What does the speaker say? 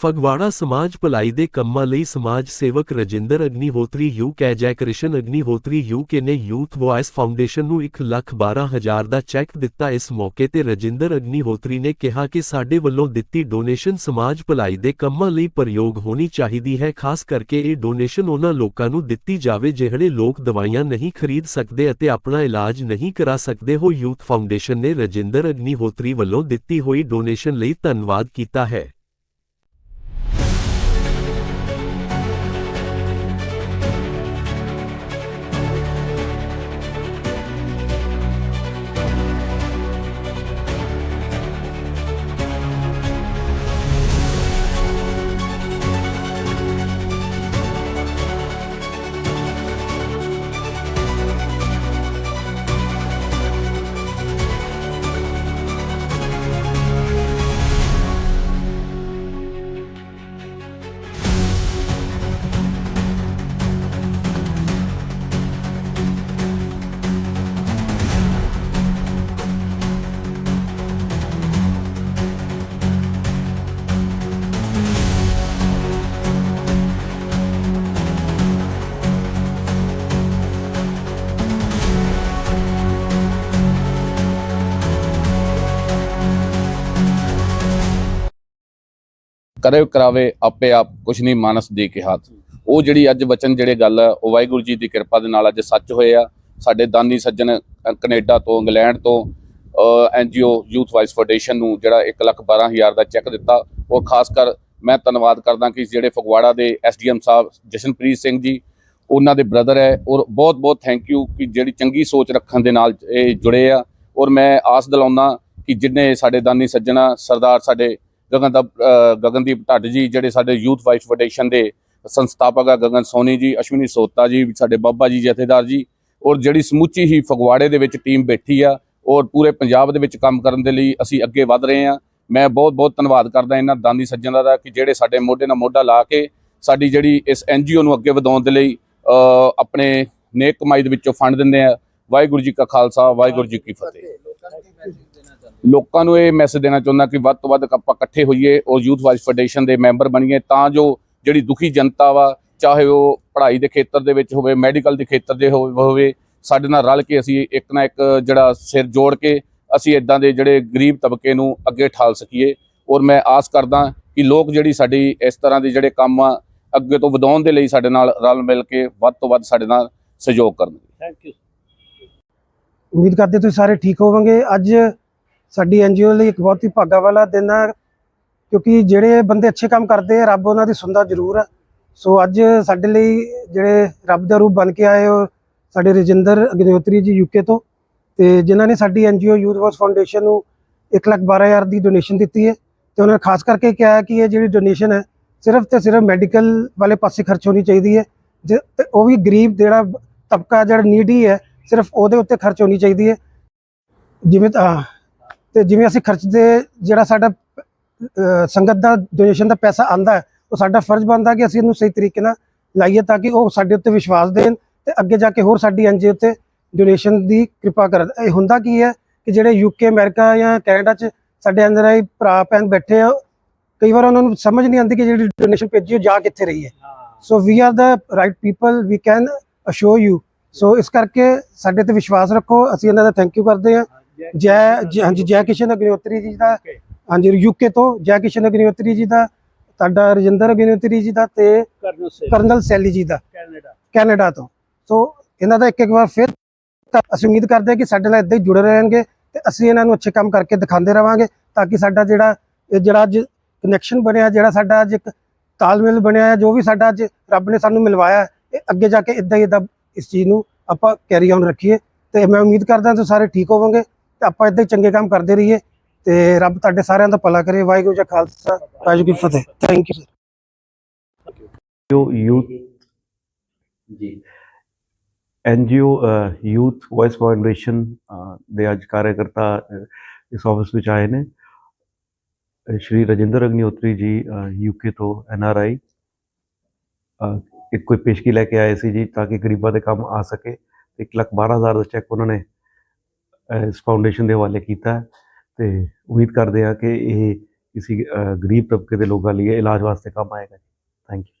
ਫਗਵਾੜਾ ਸਮਾਜ ਭਲਾਈ ਦੇ ਕੰਮਾਂ ਲਈ ਸਮਾਜ ਸੇਵਕ Rajinder Agnihotri U K Jai Krishan Agnihotri UK ਨੇ ਯੂਥ ਵੌਇਸ ਫਾਊਂਡੇਸ਼ਨ ਨੂੰ ਇੱਕ ਲੱਖ ਬਾਰਾਂ ਹਜ਼ਾਰ ਦਾ ਚੈੱਕ ਦਿੱਤਾ। ਇਸ ਮੌਕੇ ਤੇ ਰਜਿੰਦਰ ਅਗਨੀਹੋਤਰੀ ਨੇ ਕਿਹਾ ਕਿ ਸਾਡੇ ਵੱਲੋਂ ਦਿੱਤੀ ਡੋਨੇਸ਼ਨ ਸਮਾਜ ਭਲਾਈ ਦੇ ਕੰਮਾਂ ਲਈ ਪ੍ਰਯੋਗ ਹੋਣੀ ਚਾਹੀਦੀ ਹੈ, ਖਾਸ ਕਰਕੇ ਇਹ ਡੋਨੇਸ਼ਨ ਉਹਨਾਂ ਲੋਕਾਂ ਨੂੰ ਦਿੱਤੀ ਜਾਵੇ ਜਿਹੜੇ ਲੋਕ ਦਵਾਈਆਂ ਨਹੀਂ ਖਰੀਦ ਸਕਦੇ ਅਤੇ ਆਪਣਾ ਇਲਾਜ ਨਹੀਂ ਕਰਾ ਸਕਦੇ। ਹੋ ਯੂਥ ਫਾਊਂਡੇਸ਼ਨ ਨੇ ਰਜਿੰਦਰ ਅਗਨੀਹੋਤਰੀ ਵੱਲੋਂ ਦਿੱਤੀ ਹੋਈ ਡੋਨੇਸ਼ਨ ਲਈ ਧੰਨਵਾਦ ਕੀਤਾ ਹੈ। ਕਰੇ ਕਰਾਵੇ ਆਪੇ ਆਪ ਕੁਛ ਨਹੀਂ ਮਾਨਸ ਦੇ ਕੇ ਹੱਥ ਉਹ ਜਿਹੜੀ ਅੱਜ ਵਚਨ ਜਿਹੜੇ ਗੱਲ ਆ, ਉਹ ਵਾਹਿਗੁਰੂ ਜੀ ਦੀ ਕਿਰਪਾ ਦੇ ਨਾਲ ਅੱਜ ਸੱਚ ਹੋਏ ਆ। ਸਾਡੇ ਦਾਨੀ ਸੱਜਣ ਅ, ਕੈਨੇਡਾ ਤੋਂ ਇੰਗਲੈਂਡ ਤੋਂ ਐਨਜੀਓ ਯੂਥ ਵਾਈਸ ਫਾਊਂਡੇਸ਼ਨ ਨੂੰ ਜਿਹੜਾ 1 ਲੱਖ 12 ਹਜ਼ਾਰ ਦਾ ਚੈੱਕ ਦਿੱਤਾ। ਉਹ ਖਾਸ ਕਰ ਮੈਂ ਧੰਨਵਾਦ ਕਰਦਾ ਕਿ ਜਿਹੜੇ ਫਗਵਾੜਾ ਦੇ ਐਸਡੀਐਮ ਸਾਹਿਬ ਜਸ਼ਨਪ੍ਰੀਤ ਸਿੰਘ ਜੀ ਉਹਨਾਂ ਦੇ ਬ੍ਰਦਰ ਹੈ। ਔਰ ਬਹੁਤ ਬਹੁਤ ਥੈਂਕ ਯੂ ਕਿ ਜਿਹੜੀ ਚੰਗੀ ਸੋਚ ਰੱਖਣ ਦੇ ਨਾਲ ਇਹ ਜੁੜੇ ਆ। ਔਰ ਮੈਂ ਆਸ ਦਿਲਾਉਂਦਾ ਕਿ ਜਿੰਨੇ ਸਾਡੇ ਦਾਨੀ ਸੱਜਣਾ ਸਰਦਾਰ ਸਾਡੇ ਗਗਨ ਦਾ ਗਗਨਦੀਪ ਢੱਡ ਜੀ, ਜਿਹੜੇ ਸਾਡੇ ਯੂਥ ਵਾਈਸ ਫੈਡਰੇਸ਼ਨ ਦੇ ਸੰਸਥਾਪਕ ਆ, ਗਗਨ ਸੋਨੀ ਜੀ, ਅਸ਼ਵਨੀ ਸੋਤਾ ਜੀ, ਸਾਡੇ ਬਾਬਾ ਜੀ ਜਥੇਦਾਰ ਜੀ, ਔਰ ਜਿਹੜੀ ਸਮੁੱਚੀ ਹੀ ਫਗਵਾੜੇ ਦੇ ਵਿੱਚ ਟੀਮ ਬੈਠੀ ਆ, ਔਰ ਪੂਰੇ ਪੰਜਾਬ ਦੇ ਵਿੱਚ ਕੰਮ ਕਰਨ ਦੇ ਲਈ ਅਸੀਂ ਅੱਗੇ ਵਧ ਰਹੇ ਆ। ਮੈਂ ਬਹੁਤ ਬਹੁਤ ਧੰਨਵਾਦ ਕਰਦਾ ਇਹਨਾਂ ਦਾਨੀ ਸੱਜਣਾਂ ਦਾ ਕਿ ਜਿਹੜੇ ਸਾਡੇ ਮੋਢੇ ਨਾਲ ਮੋਢਾ ਲਾ ਕੇ ਸਾਡੀ ਜਿਹੜੀ ਇਸ ਐਨਜੀਓ ਨੂੰ ਅੱਗੇ ਵਧਾਉਣ ਦੇ ਲਈ ਆਪਣੇ ਨੇਕ ਕਮਾਈ ਦੇ ਵਿੱਚੋਂ ਫੰਡ ਦਿੰਦੇ ਆ। ਵਾਹਿਗੁਰੂ ਜੀ ਕਾ ਖਾਲਸਾ, ਵਾਹਿਗੁਰੂ ਜੀ ਕੀ ਫਤਿਹ। ਲੋਕਾਂ ਨੂੰ ਇਹ ਮੈਸੇਜ ਦੇਣਾ ਚਾਹੁੰਦਾ ਕਿ ਵੱਧ ਤੋਂ ਵੱਧ ਆਪਾਂ ਇਕੱਠੇ ਹੋਈਏ ਔਰ ਯੂਥ ਵਾਈਸ ਫਾਊਂਡੇਸ਼ਨ ਦੇ ਮੈਂਬਰ ਬਣੀਏ ਤਾਂ ਜੋ ਜਿਹੜੀ ਦੁਖੀ ਜਨਤਾ ਵਾ ਚਾਹੇ ਉਹ ਪੜ੍ਹਾਈ ਦੇ ਖੇਤਰ ਦੇ ਵਿੱਚ ਹੋਵੇ ਮੈਡੀਕਲ ਦੇ ਖੇਤਰ ਦੇ ਹੋਵੇ ਹੋਵੇ ਸਾਡੇ ਨਾਲ ਰਲ ਕੇ ਅਸੀਂ ਇੱਕ ਨਾ ਇੱਕ ਜਿਹੜਾ ਸਿਰ ਜੋੜ ਕੇ ਅਸੀਂ ਇਦਾਂ ਦੇ ਜਿਹੜੇ ਗਰੀਬ ਤਬਕੇ ਨੂੰ ਅੱਗੇ ਠਾਲ ਸਕੀਏ। ਔਰ ਮੈਂ ਆਸ ਕਰਦਾ ਕਿ ਲੋਕ ਜਿਹੜੀ ਸਾਡੀ ਇਸ ਤਰ੍ਹਾਂ ਦੇ ਜਿਹੜੇ ਕੰਮ ਆ ਅੱਗੇ ਤੋਂ ਵਧਾਉਣ ਦੇ ਲਈ ਸਾਡੇ ਨਾਲ ਰਲ ਮਿਲ ਕੇ ਵੱਧ ਤੋਂ ਵੱਧ ਸਾਡੇ ਨਾਲ ਸਹਿਯੋਗ ਕਰਨ ਥੈਂਕ ਯੂ ਉਮੀਦ ਕਰਦੇ ਤੁਸੀਂ ਸਾਰੇ ਠੀਕ ਹੋਵੋਗੇ। ਅੱਜ ਸਾਡੀ ਐਨਜੀਓ ਲਈ ਇੱਕ ਬਹੁਤ ਹੀ ਭਾਗਾ ਵਾਲਾ ਦਿਨ ਹੈ ਕਿਉਂਕਿ ਜਿਹੜੇ ਬੰਦੇ ਅੱਛੇ ਕੰਮ ਕਰਦੇ ਆ, ਰੱਬ ਉਹਨਾਂ ਦੀ ਸੁਣਦਾ ਜ਼ਰੂਰ ਹੈ ਸੋ ਅੱਜ ਸਾਡੇ ਲਈ ਜਿਹੜੇ ਰੱਬ ਦਾ ਰੂਪ ਬਣ ਕੇ ਆਏ ਹੋ, ਸਾਡੇ ਰਜਿੰਦਰ ਅਗਨਿਹੋਤਰੀ ਜੀ ਯੂਕੇ ਤੋਂ, ਤੇ ਜਿਨ੍ਹਾਂ ਨੇ ਸਾਡੀ ਐਨਜੀਓ ਯੂਥ ਵਾਸ ਫਾਊਂਡੇਸ਼ਨ ਨੂੰ 112000 ਦੀ ਡੋਨੇਸ਼ਨ ਦਿੱਤੀ ਹੈ, ਤੇ ਉਹਨਾਂ ਨੇ ਖਾਸ ਕਰਕੇ ਕਿਹਾ ਹੈ ਕਿ ਇਹ ਜਿਹੜੀ ਡੋਨੇਸ਼ਨ ਹੈ, ਸਿਰਫ ਤੇ ਸਿਰਫ ਮੈਡੀਕਲ ਵਾਲੇ ਪਾਸੇ ਖਰਚ ਹੋਣੀ ਚਾਹੀਦੀ ਹੈ, ਜੇ- ਤੇ ਉਹ ਵੀ ਗਰੀਬ ਜਿਹੜਾ ਤਬਕਾ ਜਿਹੜਾ ਨੀਡੀ ਹੈ, ਸਿਰਫ ਉਹਦੇ ਉੱਤੇ ਖਰਚ ਹੋਣੀ ਚਾਹੀਦੀ ਹੈ। ਜਿਵੇਂ ਤਾਂ ਤੇ ਜਿਵੇਂ ਅਸੀਂ ਖਰਚਦੇ, ਜਿਹੜਾ ਸਾਡਾ ਸੰਗਤ ਦਾ ਡੋਨੇਸ਼ਨ ਦਾ ਪੈਸਾ ਆਂਦਾ ਉਹ ਸਾਡਾ ਫਰਜ਼ ਬਣਦਾ ਕਿ ਅਸੀਂ ਇਹਨੂੰ ਸਹੀ ਤਰੀਕੇ ਨਾਲ ਲਾਈਏ ਤਾਂ ਕਿ ਉਹ ਸਾਡੇ ਉੱਤੇ ਵਿਸ਼ਵਾਸ ਦੇਣ ਤੇ ਅੱਗੇ ਜਾ ਕੇ ਹੋਰ ਸਾਡੀ ਐਨਜੀਓ ਉੱਤੇ ਡੋਨੇਸ਼ਨ ਦੀ ਕਿਰਪਾ ਕਰਨ। ਇਹ ਹੁੰਦਾ ਕੀ ਹੈ ਕਿ ਜਿਹੜੇ ਯੂਕੇ ਅਮਰੀਕਾ ਜਾਂ ਕੈਨੇਡਾ 'ਚ ਸਾਡੇ ਅੰਦਰ ਆਈ ਭਰਾ, ਭੈਣ ਬੈਠੇ ਆ, ਕਈ ਵਾਰ ਉਹਨਾਂ ਨੂੰ ਸਮਝ ਨਹੀਂ ਆਉਂਦੀ ਕਿ ਜਿਹੜੀ ਡੋਨੇਸ਼ਨ ਭੇਜੀ ਉਹ ਜਾ ਕਿੱਥੇ ਰਹੀ ਹੈ। So we are the right people we can assure you so ਇਸ ਕਰਕੇ ਸਾਡੇ ਤੇ ਵਿਸ਼ਵਾਸ ਰੱਖੋ, ਅਸੀਂ ਇਹਨਾਂ ਦਾ ਥੈਂਕ ਯੂ ਕਰਦੇ ਹਾਂ। ਜੈ ਜੈ- ਹਾਂਜੀ ਜੈ ਕਿਸ਼ਨ ਅਗਨਿਹੋਤਰੀ ਜੀ ਦਾ ਹਾਂਜੀ ਯੂਕੇ ਤੋਂ ਜੈ ਕਿਸ਼ਨ ਅਗਨਿਹੋਤਰੀ ਜੀ ਦਾ ਤੁਹਾਡਾ ਰਜਿੰਦਰ ਅਗਨਿਹੋਤਰੀ ਜੀ ਦਾ ਤੇ ਕਰਨਲ ਸੈਲੀ। ਜੀ ਦਾ। ਕੈਨੇਡਾ। ਕੈਨੇਡਾ ਤੋਂ। ਸੋ ਇਹਨਾਂ ਦਾ ਇੱਕ ਇੱਕ ਵਾਰ ਫਿਰ ਅਸੀਂ ਉਮੀਦ ਕਰਦੇ ਹਾਂ ਕਿ ਸਾਡੇ ਨਾਲ ਇਦਾਂ ਹੀ ਜੁੜੇ ਰਹਿਣਗੇ ਤੇ ਅਸੀਂ ਇਹਨਾਂ ਨੂੰ ਅੱਛੇ ਕੰਮ ਕਰਕੇ ਦਿਖਾਉਂਦੇ ਰਵਾਂਗੇ ਤਾਂ ਕਿ ਸਾਡਾ ਜਿਹੜਾ ਇਹ ਜਿਹੜਾ ਅੱਜ ਕਨੈਕਸ਼ਨ ਬਣਿਆ ਜਿਹੜਾ ਸਾਡਾ ਅੱਜ ਇੱਕ ਤਾਲਮੇਲ ਬਣਿਆ ਹੈ ਜੋ ਵੀ ਸਾਡਾ ਅੱਜ ਰੱਬ ਨੇ ਸਾਨੂੰ ਮਿਲਵਾਇਆ ਇਹ ਅੱਗੇ ਜਾ ਕੇ ਇਦਾਂ ਹੀ ਇਦਾਂ ਇਸ ਚੀਜ਼ ਨੂੰ ਆਪਾਂ ਕੈਰੀ ਆਨ ਰੱਖੀਏ ਤੇ ਮੈਂ ਉਮੀਦ ਕਰਦਾ ਤੁਸੀਂ ਸਾਰੇ ਠੀਕ ਹੋਵੋਗੇ। ਤੇ ਆਪਾਂ ਇਦਾਂ ਚੰਗੇ ਕੰਮ ਕਰਦੇ ਰਹੀਏ ਤੇ ਰੱਬ ਤੁਹਾਡੇ ਸਾਰਿਆਂ ਦਾ ਭਲਾ ਕਰੇ ਵਾਹਿਗੁਰੂ ਜੀ ਖਾਲਸਾ ਵਾਹਿਗੁਰੂ ਜੀ ਫਤਿਹ। ਥੈਂਕ ਯੂ ਜੋ ਯੂਥ ਜੀ। ਐਨਜੀਓ ਯੂਥ ਵੌਇਸ ਫਾਊਂਡੇਸ਼ਨ ਦੇ ਅੱਜ ਕਾਰਜਕਰਤਾ ਅ, ਇਸ ਆਫਿਸ ਵਿੱਚ ਆਏ ਨੇ। ਸ਼੍ਰੀ ਰਜਿੰਦਰ ਅਗਨੀਹੋਤਰੀ ਜੀ ਯੂਕੇ ਤੋਂ ਐਨ ਆਰ ਆਈ। ਇੱਕ ਕੋਈ ਪੇਸ਼ਗੀ ਲੈ ਕੇ ਆਏ ਸੀ ਜੀ ਤਾਂ ਕਿ ਗਰੀਬਾਂ ਦੇ ਕੰਮ ਆ ਸਕੇ। ਇੱਕ ਲੱਖ ਬਾਰਾਂ ਹਜ਼ਾਰ ਦਾ ਚੈੱਕ ਉਹਨਾਂ ਨੇ ਇਸ ਫਾਊਂਡੇਸ਼ਨ ਦੇ ਹਵਾਲੇ ਕੀਤਾ ਹੈ ਤੇ ਉਮੀਦ ਕਰਦੇ ਹਾਂ ਕਿ ਇਹ ਕਿਸੇ ਗਰੀਬ ਤਬਕੇ ਦੇ ਲੋਕਾਂ ਲਈ ਇਲਾਜ ਵਾਸਤੇ ਕੰਮ ਆਏਗਾ ਥੈਂਕ ਯੂ